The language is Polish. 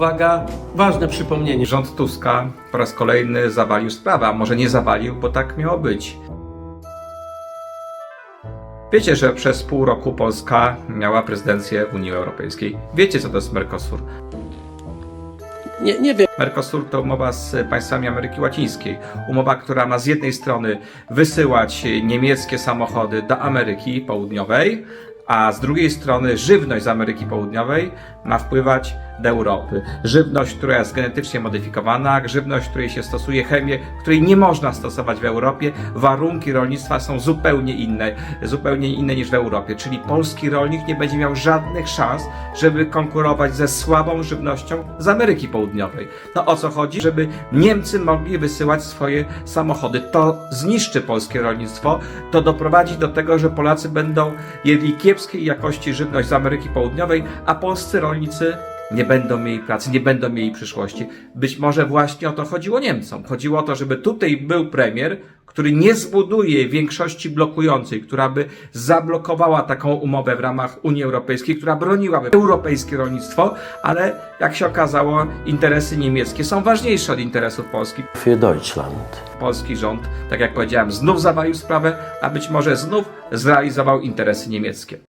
uwaga, ważne przypomnienie. Rząd Tuska po raz kolejny zawalił sprawę, a może nie zawalił, bo tak miało być. Wiecie, że przez pół roku Polska miała prezydencję w Unii Europejskiej. Wiecie, co to jest Mercosur. Nie, nie wiem. Mercosur to umowa z państwami Ameryki Łacińskiej. Umowa, która ma z jednej strony wysyłać niemieckie samochody do Ameryki Południowej, a z drugiej strony żywność z Ameryki Południowej ma wpływać do Europy. Żywność, która jest genetycznie modyfikowana, żywność, której się stosuje chemię, której nie można stosować w Europie. Warunki rolnictwa są zupełnie inne, zupełnie inne niż w Europie. Czyli polski rolnik nie będzie miał żadnych szans, żeby konkurować ze słabą żywnością z Ameryki Południowej. No o co chodzi? Żeby Niemcy mogli wysyłać swoje samochody. To zniszczy polskie rolnictwo, to doprowadzi do tego, że Polacy będą jedli kiepskiej jakości żywność z Ameryki Południowej, a polscy rolnicy nie będą mieli pracy, nie będą mieli przyszłości. Być może właśnie o to chodziło Niemcom. Chodziło o to, żeby tutaj był premier, który nie zbuduje większości blokującej, która by zablokowała taką umowę w ramach Unii Europejskiej, która broniłaby europejskie rolnictwo, ale jak się okazało, interesy niemieckie są ważniejsze od interesów Polski. Für Deutschland. Polski rząd, tak jak powiedziałem, znów zawalił sprawę, a być może znów zrealizował interesy niemieckie.